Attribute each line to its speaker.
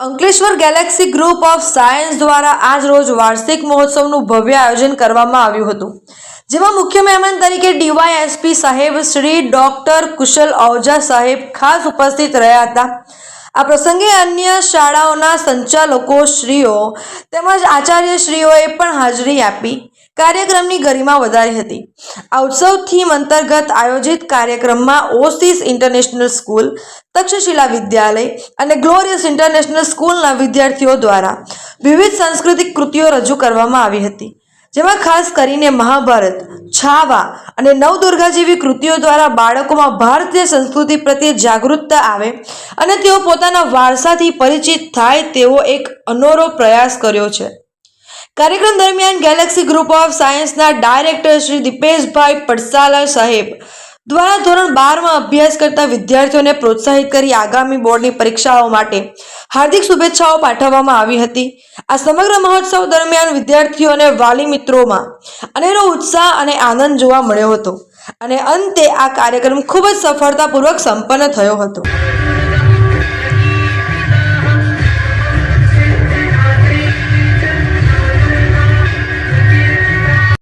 Speaker 1: Ankleshwar Galaxy Group of Science દ્વારા આજ રોજ વાર્ષિક મહોત્સવનું ભવ્ય આયોજન કરવામાં આવ્યું હતું. જેમાં મુખ્ય મહેમાન તરીકે ડીવાયએસપી સાહેબ શ્રી ડોક્ટર કુશલ ઓઝા સાહેબ ખાસ ઉપસ્થિત રહ્યા હતા. આ પ્રસંગે અન્ય શાળાઓના સંચાલકો શ્રીઓ તેમજ આચાર્યશ્રીઓએ પણ હાજરી આપી. કાર્યક્રમની ગરિમા વધારી હતી. આ ઉત્સવ થીમ અંતર્ગત આયોજિત કાર્યક્રમમાં Oasis international school Takshashila Vidyalaya અને ગ્લોરિયસ ઇન્ટરનેશનલ સ્કૂલના વિદ્યાર્થીઓ દ્વારા વિવિધ સાંસ્કૃતિક કૃતિઓ રજૂ કરવામાં આવી હતી. જેમાં ખાસ કરીને મહાભારત, છાવા અને નવદુર્ગા જેવી કૃતિઓ દ્વારા બાળકોમાં ભારતીય સંસ્કૃતિ પ્રત્યે જાગૃતતા આવે અને તેઓ પોતાના વારસાથી પરિચિત થાય તેવો એક અનોરો પ્રયાસ કર્યો છે. કાર્યક્રમ દરમિયાન ગેલેક્સી ગ્રુપ ઓફ સાયન્સના ડાયરેક્ટર શ્રી દીપેશભાઈ પડસાલા સાહેબ દ્વારા ધોરણ બારમાં અભ્યાસ કરતા વિદ્યાર્થીઓને પ્રોત્સાહિત કરી આગામી બોર્ડની પરીક્ષાઓ માટે હાર્દિક શુભેચ્છાઓ પાઠવવામાં આવી હતી. આ સમગ્ર મહોત્સવ દરમિયાન વિદ્યાર્થીઓ અને વાલી મિત્રોમાં અનેરો ઉત્સાહ અને આનંદ જોવા મળ્યો હતો અને અંતે આ કાર્યક્રમ ખૂબ જ સફળતાપૂર્વક સંપન્ન થયો હતો.